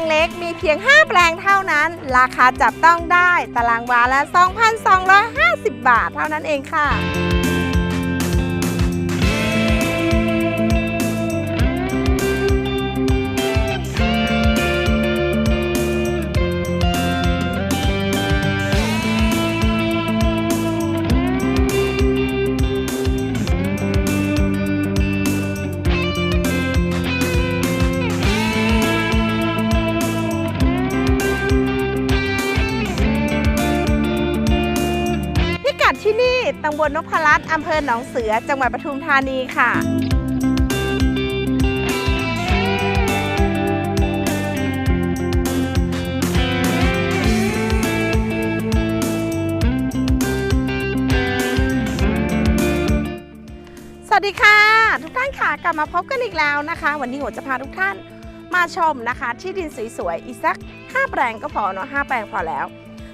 งเล็กมีเพียง 5 แปลงเท่านั้น ราคาจับต้องได้ ตารางวาละ 2,250 บาทเท่านั้นเองค่ะ ที่นี่ตำบลนพรัตน์อำเภอหนองเสือ จังหวัดปทุมธานีค่ะ สวัสดีค่ะ ทุกท่านค่ะกลับมาพบกันอีกแล้วนะคะ วันนี้โหจะพาทุกท่านมาชมนะคะ ที่ดินสวยๆอีกสัก 5 แปลงก็พอเนาะ5แปลงพอแล้ว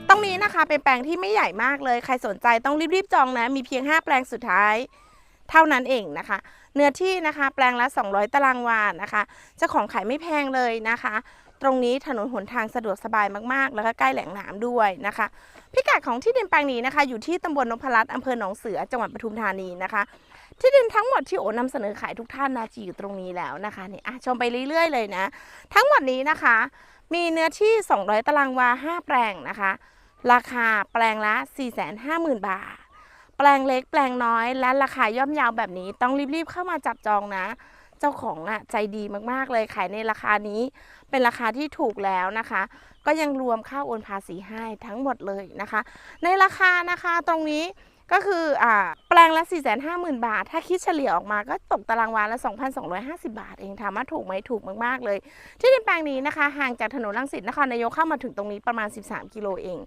ตรงนี้นะคะเป็นแปลงที่ไม่ใหญ่มากเลย ใครสนใจต้องรีบๆจองนะ มีเพียง 5 แปลงสุดท้าย เท่านั้นเองนะคะ เนื้อที่นะคะแปลงละ 200 ตารางวานะคะเจ้าของขายไม่แพงเลยนะคะ ตรงนี้ถนนหนทางสะดวกสบายมากๆ แล้วก็ใกล้แหล่งน้ำด้วยนะคะ พิกัดของที่ดินแปลงนี้นะคะ อยู่ที่ตำบลนพรัตน์อำเภอหนองเสือจังหวัดปทุมธานีนะคะ ที่ดินทั้งหมดที่โอนำเสนอขายทุกท่านนาจีอยู่ตรงนี้แล้วนะคะนี่อะชมไปเรื่อยๆเลยนะ ทั้งหมดนี้นะคะ มีเนื้อที่ 200 ตารางวา 5 แปลงนะคะ ราคาแปลงละ 450,000 บาท แปลงเล็กแปลงน้อยและราคาย่อมเยาวแบบนี้ต้องรีบๆเข้ามาจับจองนะ เจ้าของอะใจดีมากๆเลยขายในราคานี้ เป็นราคาที่ถูกแล้วนะคะ ก็ยังรวมค่าโอนภาษีให้ทั้งหมดเลยนะคะ ในราคานะคะตรงนี้ ก็คืออ่าแปลงละ 450,000 บาท ถ้าคิดเฉลี่ยออกมาก็ตกตารางวาละ 2,250 บาทเองถามว่าถูกไหมถูกมากๆเลย ที่ดินแปลงนี้นะคะ ห่างจากถนนรังสิตนครนายกเข้ามาถึงตรงนี้ประมาณ 13 กิโลเอง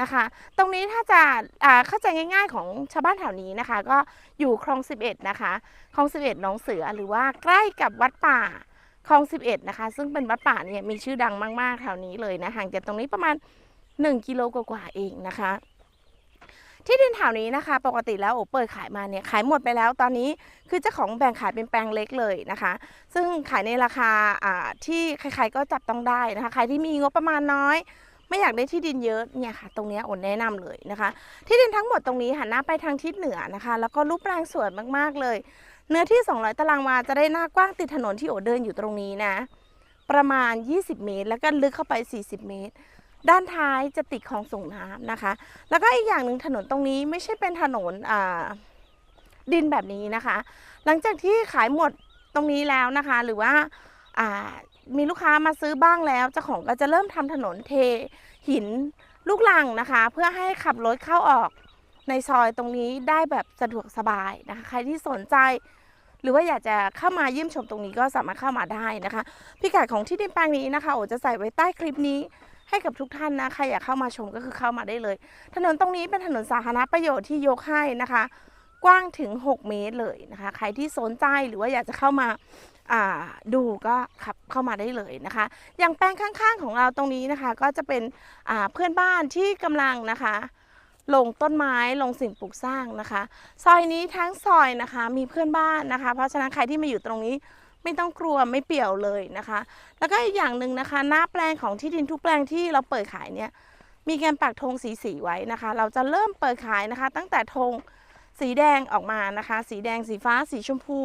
นะคะ ตรงนี้ถ้าจะอ่าเข้าใจง่ายๆของชาวบ้านแถวนี้นะคะ ก็อยู่คลอง 11 นะคะคลอง 11หนองเสือหรือว่าใกล้กับวัดป่าคลอง 11 นะคะ ซึ่งเป็นวัดป่าเนี่ยมีชื่อดังมากๆแถวนี้เลยนะห่างจากตรงนี้ประมาณ 1 กิโลกว่าๆเองนะคะ ที่ดินแถวนี้นะคะ ปกติแล้วโอเปิดขายมาเนี่ยขายหมดไปแล้วตอนนี้คือเจ้าของแบ่งขายเป็นแปลงเล็กเลยนะคะ ซึ่งขายในราคาที่ใครๆก็จับต้องได้นะคะใครที่มีงบประมาณน้อย ไม่อยากได้ที่ดินเยอะเนี่ยค่ะ ตรงนี้โอนแนะนำเลยนะคะ ที่ดินทั้งหมดตรงนี้หันหน้าไปทางทิศเหนือนะคะ แล้วก็รูปแปลงสวยมากๆเลย เนื้อที่ 200 ตารางวาจะได้หน้ากว้างติดถนนที่โอเดินอยู่ตรงนี้นะ ประมาณ 20 เมตร แล้วก็ลึกเข้าไป 40 เมตร ด้านท้ายจะติดคลองส่งน้ำนะคะ แล้วก็อีกอย่างหนึ่งถนนตรงนี้ไม่ใช่เป็นถนนดินแบบนี้นะคะ หลังจากที่ขายหมดตรงนี้แล้วนะคะ หรือว่าอ่ามีลูกค้ามาซื้อบ้างแล้วเจ้าของก็จะเริ่มทำถนนเทหินลูกลังนะคะ เพื่อให้ขับรถเข้าออกในซอยตรงนี้ได้แบบสะดวกสบายนะคะ ใครที่สนใจ หรือว่าอยากจะเข้ามาเยี่ยมชมตรงนี้ก็สามารถเข้ามาได้นะคะ พิกัดของที่ดินแปลงนี้นะคะโอจะใส่ไว้ใต้คลิปนี้ ให้กับทุกท่านนะใครอยากเข้ามาชมก็คือเข้ามาได้เลย ถนนตรงนี้เป็นถนนสาธารณประโยชน์ที่ยกให้นะคะ กว้างถึง 6 เมตรเลยนะคะ ใครที่สนใจหรือว่าอยากจะเข้ามาดูก็ขับเข้ามาได้เลยนะคะ อย่างแปลงข้างๆของเราตรงนี้นะคะ ก็จะเป็นเพื่อนบ้านที่กำลังนะคะลงต้นไม้ลงสิ่งปลูกสร้างนะคะ ซอยนี้ทั้งซอยนะคะ มีเพื่อนบ้านนะคะ เพราะฉะนั้นใครที่มาอยู่ตรงนี้ ไม่ต้องกลัวไม่เปี่ยวเลยนะคะ แล้วก็อีกอย่างหนึ่งนะคะ หน้าแปลงของที่ดินทุกแปลงที่เราเปิดขายเนี่ยมีการปักธงสีสีไว้นะคะ เราจะเริ่มเปิดขายนะคะ ตั้งแต่ธงสีแดงออกมานะคะ สีแดงสีฟ้า สีชมพู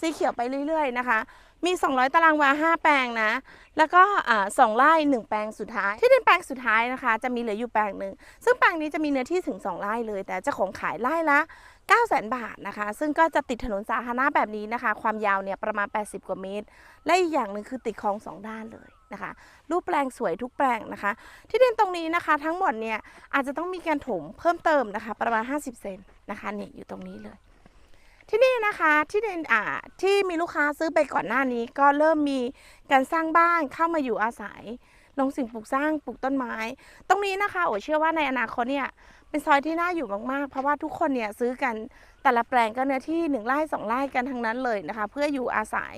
สีเขียวไปเรื่อยๆนะคะ มี 200 ตารางวา 5 แปลงนะ แล้วก็อ่าสองไร่1 แปลงสุดท้าย ที่ดินแปลงสุดท้ายนะคะ จะมีเหลืออยู่แปลงหนึ่ง ซึ่งแปลงนี้จะมีเนื้อที่ถึง 2 ไร่เลย แต่เจ้าของขายไร่ละ 9 0 0 0 0 บาทนะคะ ซึ่งก็จะติดถนนสาธารณะแบบนี้นะคะ ความยาวเนี่ยประมาณ 80 กว่าเมตร และอีกอย่างหนึ่งคือติดคลองสองด้านเลยนะคะ รูปแปลงสวยทุกแปลงนะคะ ที่ดินตรงนี้นะคะ ทั้งหมดเนี่ยอาจจะต้องมีการถมเพิ่มเติมนะคะ ประมาณ 50 เซนนะคะนี่อยู่ตรงนี้เลย ที่นี่นะคะที่ดินอ่าที่มีลูกค้าซื้อไปก่อนหน้านี้ ก็เริ่มมีการสร้างบ้านเข้ามาอยู่อาศัย ลงสิ่งปลูกสร้างปลูกต้นไม้ ตรงนี้นะคะโอเชื่อว่าในอนาคตเนี่ยเป็นซอยที่น่าอยู่มากๆ เพราะว่าทุกคนเนี่ยซื้อกันแต่ละแปลงก็เนื้อที่หนึ่งไร่สองไร่กันทั้งนั้นเลยนะคะ เพื่ออยู่อาศัย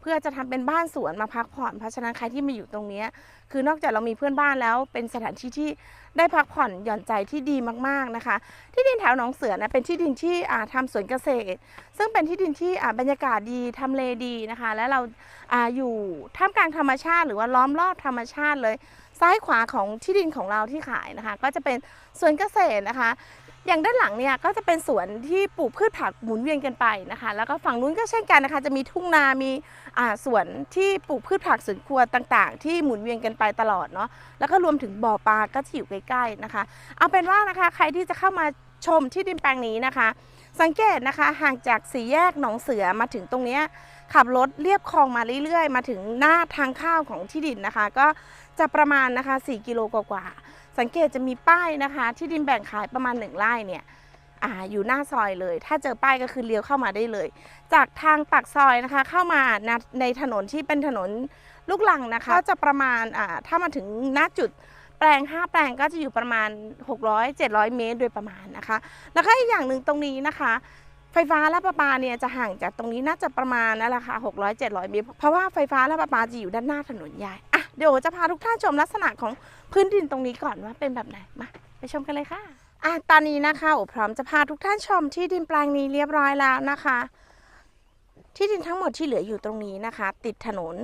เพื่อจะทำเป็นบ้านสวนมาพักผ่อนเพราะฉะนั้นใครที่มาอยู่ตรงเนี้ยคือนอกจากเรามีเพื่อนบ้านแล้วเป็นสถานที่ที่ ได้พักผ่อนหย่อนใจที่ดีมากๆนะคะ ที่ดินแถวหนองเสือนะเป็นที่ดินที่ทำทำสวนเกษตร ซึ่งเป็นที่ดินที่บรรยากาศดีทำเลดีนะคะ และเราอาอยู่ท่ามกลางธรรมชาติ หรือว่าล้อมรอบธรรมชาติเลย ซ้ายขวาของที่ดินของเราที่ขายนะคะ ก็จะเป็นสวนเกษตรนะคะ อย่างด้านหลังเนี่ยก็จะเป็นสวนที่ปลูกพืชผักหมุนเวียนกันไปนะคะ แล้วก็ฝั่งนู้นก็เช่นกันนะคะ จะมีทุ่งนา มีสวนที่ปลูกพืชผักสวนครัวต่างๆ ที่หมุนเวียนกันไปตลอดเนาะ แล้วก็รวมถึงบ่อปลาก็ที่อยู่ใกล้ๆนะคะ เอาเป็นว่านะคะใครที่จะเข้ามาชมที่ดินแปลงนี้นะคะ สังเกตนะคะห่างจากสี่แยกหนองเสือมาถึงตรงนี้ขับรถเลียบคลองมาเรื่อยๆ มาถึงหน้าทางเข้าวของที่ดินนะคะ ก็จะประมาณนะคะ 4 กิโลกว่าๆ สังเกตจะมีป้ายนะคะ ที่ดินแบ่งขายประมาณ 1ไร่เนี่ยออยู่หน้าซอยเลย ถ้าเจอป้ายก็คือเลี้ยวเข้ามาได้เลย จากทางปากซอยนะคะ เข้ามาในในถนนที่เป็นถนนลูกลังนะคะ ก็จะประมาณาถ้ามาถึงณจุดแปลง 5 แปลงก็จะอยู่ประมาณ 600-700 เมตรโดยประมาณนะคะ แล้วก็อีกอย่างหนึ่งตรงนี้นะคะ ไฟฟ้าและประปาเนี่ยจะห่างจากตรงนี้น่าจะประมาณนั่นแหละค่ะ600-700 เมตร เพราะว่าไฟฟ้าและประปาจะอยู่ด้านหน้าถนนใหญ่อะเดี๋ยวจะพาทุกท่านชมลักษณะของ พื้นดินตรงนี้ก่อนว่าเป็นแบบไหนมาไปชมกันเลยค่ะอะตอนนี้นะคะโอพร้อมจะพาทุกท่านชมที่ดินแปลงนี้เรียบร้อยแล้วนะคะ ที่ดินทั้งหมดที่เหลืออยู่ตรงนี้นะคะ ติดถนน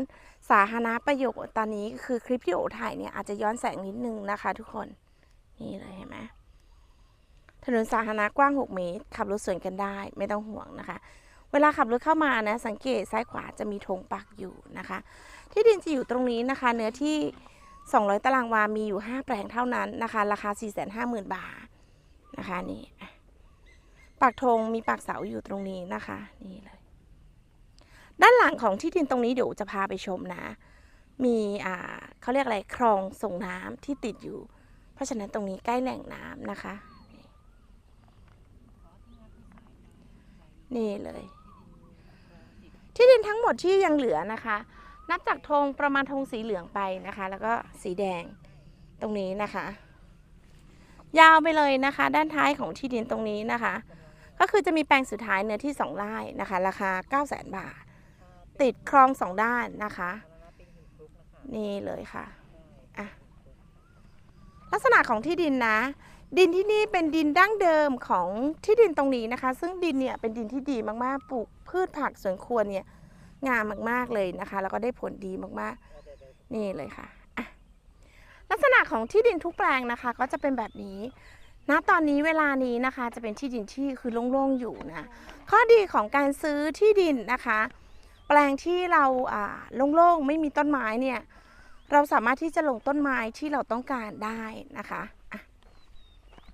สาธารณประโยชน์ตอนนี้คือคลิปที่โอถ่ายเนี่ยอาจจะย้อนแสงนิดนึงนะคะ ทุกคนนี่เลยเห็นไหมถนนสาธารณะกว้าง 6 เมตร ขับรถสวนกันได้ไม่ต้องห่วงนะคะ เวลาขับรถเข้ามานะ สังเกตซ้ายขวาจะมีธงปักอยู่นะคะ ที่ดินจะอยู่ตรงนี้นะคะ เนื้อที่ 200 ตารางวา มีอยู่ 5 แปลงเท่านั้นนะคะ ราคา 450,000 บาทนะคะนี่ปักธงมีปักเสาอยู่ตรงนี้นะคะนี่เลย ด้านหลังของที่ดินตรงนี้เดี๋ยวจะพาไปชมนะ มีอ่าเขาเรียกอะไรคลองส่งน้ำที่ติดอยู่ เพราะฉะนั้นตรงนี้ใกล้แหล่งน้ำนะคะ นี่เลย ที่ดินทั้งหมดที่ยังเหลือนะคะ นับจากธงประมาณธงสีเหลืองไปนะคะ แล้วก็สีแดงตรงนี้นะคะ ยาวไปเลยนะคะ ด้านท้ายของที่ดินตรงนี้นะคะ ก็คือจะมีแปลงสุดท้ายเนื้อที่ 2ไร่นะคะ ราคา 9 0 0 0 0 0 บาท ติดคลองสองด้านนะคะ นี่เลยค่ะอะ ลักษณะของที่ดินนะ ดินที่นี่เป็นดินดั้งเดิมของที่ดินตรงนี้นะคะ ซึ่งดินเนี่ยเป็นดินที่ดีมากๆปลูกพืชผักสวนครัวเนี่ย งามมากๆเลยนะคะ แล้วก็ได้ผลดีมากๆ นี่เลยค่ะะลักษณะของที่ดินทุกแปลงนะคะ ก็จะเป็นแบบนี้ณตอนนี้เวลานี้นะคะจะเป็นที่ดินที่คือโล่งๆอยู่นะข้อดีของการซื้อที่ดินนะคะ แปลงที่เราโล่งๆไม่มีต้นไม้เนี่ยเราสามารถที่จะลงต้นไม้ที่เราต้องการได้นะคะอะ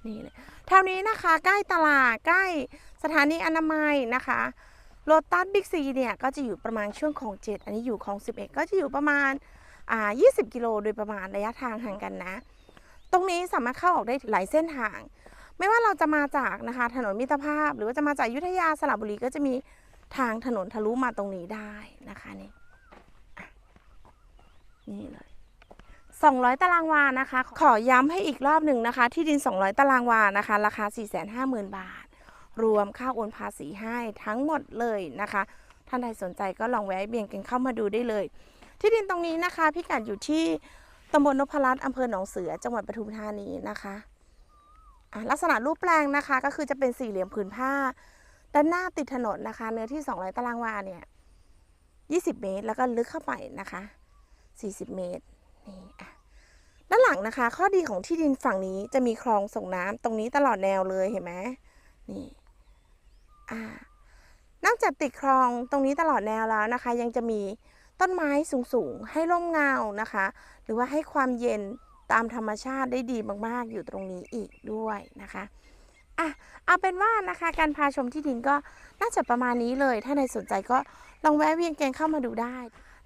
นี่เลยแถวนี้นะคะ ใกล้ตลาดใกล้สถานีอนามัยนะคะ โลตัสบิ๊กซีเนี่ยก็จะอยู่ประมาณช่วงของ 7 อันนี้อยู่ของ 11 ก็จะอยู่ประมาณอ่า20 กิโลโดยประมาณระยะทางห่างกันนะ ตรงนี้สามารถเข้าออกได้หลายเส้นทาง ไม่ว่าเราจะมาจากนะคะถนนมิตรภาพ หรือว่าจะมาจากยุทธยาสระบุรีก็จะมีทางถนนทะลุมาตรงนี้ได้นะคะนี่นี่เลย 200 ตารางวานะคะ ขอย้ำให้อีกรอบหนึ่งนะคะ ที่ดิน 200 ตารางวานะคะ ราคา 450,000 บาท รวมค่าโอนภาษีให้ทั้งหมดเลยนะคะ ท่านใดสนใจก็ลองแวะเวียนกันเข้ามาดูได้เลย ที่ดินตรงนี้นะคะ พิกัดอยู่ที่ตำบลนพรัตน์อำเภอหนองเสือ จังหวัดปทุมธานีนะคะลักษณะรูปแปลงนะคะก็คือจะเป็นสี่เหลี่ยมผืนผ้า ด้านหน้าติดถนนนะคะ เนื้อที่ 200 ตารางวาเนี่ย 20 เมตร แล้วก็ลึกเข้าไปนะคะ 40 เมตรนี่อะด้านหลังนะคะ ข้อดีของที่ดินฝั่งนี้จะมีคลองส่งน้ำตรงนี้ตลอดแนวเลยเห็นไหมนี่ นอกจากติดคลองตรงนี้ตลอดแนวแล้วนะคะ ยังจะมีต้นไม้สูงๆ ให้ร่มเงานะคะ หรือว่าให้ความเย็นตามธรรมชาติได้ดีมากๆ อยู่ตรงนี้อีกด้วยนะคะอะเอาเป็นว่านะคะการพาชมที่ดินก็น่าจะประมาณนี้เลย ถ้าในสนใจก็ลองแวะเวียนแกงเข้ามาดูได้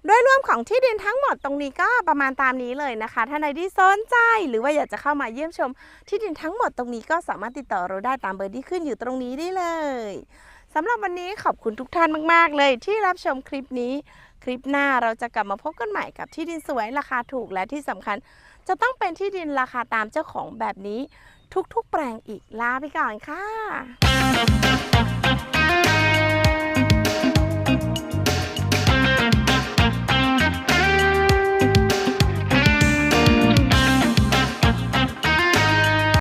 โดยรวมของที่ดินทั้งหมดตรงนี้ก็ประมาณตามนี้เลยนะคะ ถ้าในที่สนใจหรือว่าอยากจะเข้ามาเยี่ยมชม ที่ดินทั้งหมดตรงนี้ก็สามารถติดต่อเราได้ตามเบอร์ที่ขึ้นอยู่ตรงนี้ได้เลยสำหรับวันนี้ขอบคุณทุกท่านมาก ๆ เลยที่รับชมคลิปนี้ คลิปหน้าเราจะกลับมาพบกันใหม่กับที่ดินสวยราคาถูกและที่สำคัญ จะต้องเป็นที่ดินราคาตามเจ้าของแบบนี้ ทุกๆ แปลงอีกลาไปก่อนค่ะ